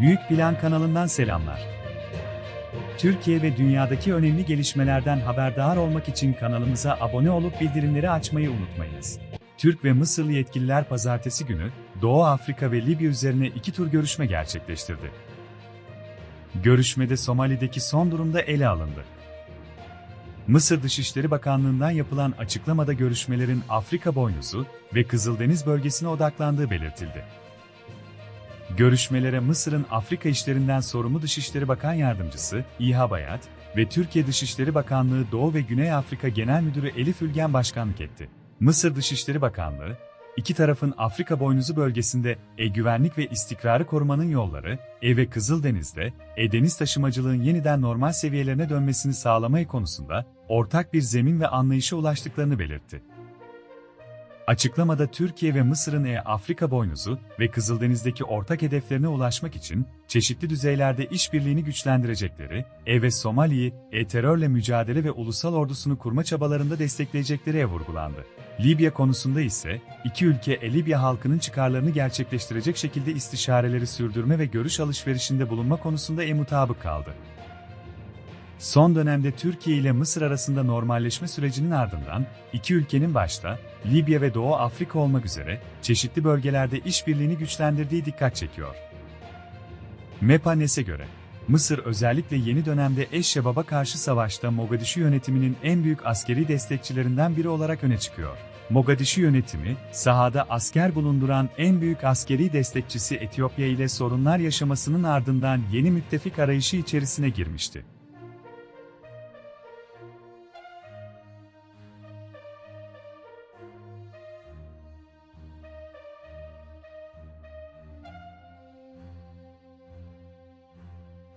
Büyük Plan kanalından selamlar. Türkiye ve dünyadaki önemli gelişmelerden haberdar olmak için kanalımıza abone olup bildirimleri açmayı unutmayınız. Türk ve Mısırlı yetkililer pazartesi günü Doğu Afrika ve Libya üzerine iki tur görüşme gerçekleştirdi. Görüşmede Somali'deki son durumda ele alındı. Mısır Dışişleri Bakanlığı'ndan yapılan açıklamada görüşmelerin Afrika boynuzu ve Kızıldeniz bölgesine odaklandığı belirtildi. Görüşmelere Mısır'ın Afrika işlerinden sorumlu Dışişleri Bakan Yardımcısı İHA Bayat ve Türkiye Dışişleri Bakanlığı Doğu ve Güney Afrika Genel Müdürü Elif Ülgen başkanlık etti. Mısır Dışişleri Bakanlığı, iki tarafın Afrika boynuzu bölgesinde e-güvenlik ve istikrarı korumanın yolları, E ve Kızıldeniz'de e-deniz taşımacılığın yeniden normal seviyelerine dönmesini sağlamayı konusunda ortak bir zemin ve anlayışa ulaştıklarını belirtti. Açıklamada Türkiye ve Mısır'ın E-Afrika boynuzu ve Kızıldeniz'deki ortak hedeflerine ulaşmak için çeşitli düzeylerde işbirliğini güçlendirecekleri, E ve Somali'yi e-terörle mücadele ve ulusal ordusunu kurma çabalarında destekleyecekleri vurgulandı. Libya konusunda ise iki ülke e-Libya halkının çıkarlarını gerçekleştirecek şekilde istişareleri sürdürme ve görüş alışverişinde bulunma konusunda e-mutabık kaldı. Son dönemde Türkiye ile Mısır arasında normalleşme sürecinin ardından, iki ülkenin başta, Libya ve Doğu Afrika olmak üzere, çeşitli bölgelerde işbirliğini güçlendirdiği dikkat çekiyor. MEPANES'e göre, Mısır özellikle yeni dönemde eş-şebaba karşı savaşta Mogadişu yönetiminin en büyük askeri destekçilerinden biri olarak öne çıkıyor. Mogadişu yönetimi, sahada asker bulunduran en büyük askeri destekçisi Etiyopya ile sorunlar yaşamasının ardından yeni müttefik arayışı içerisine girmişti.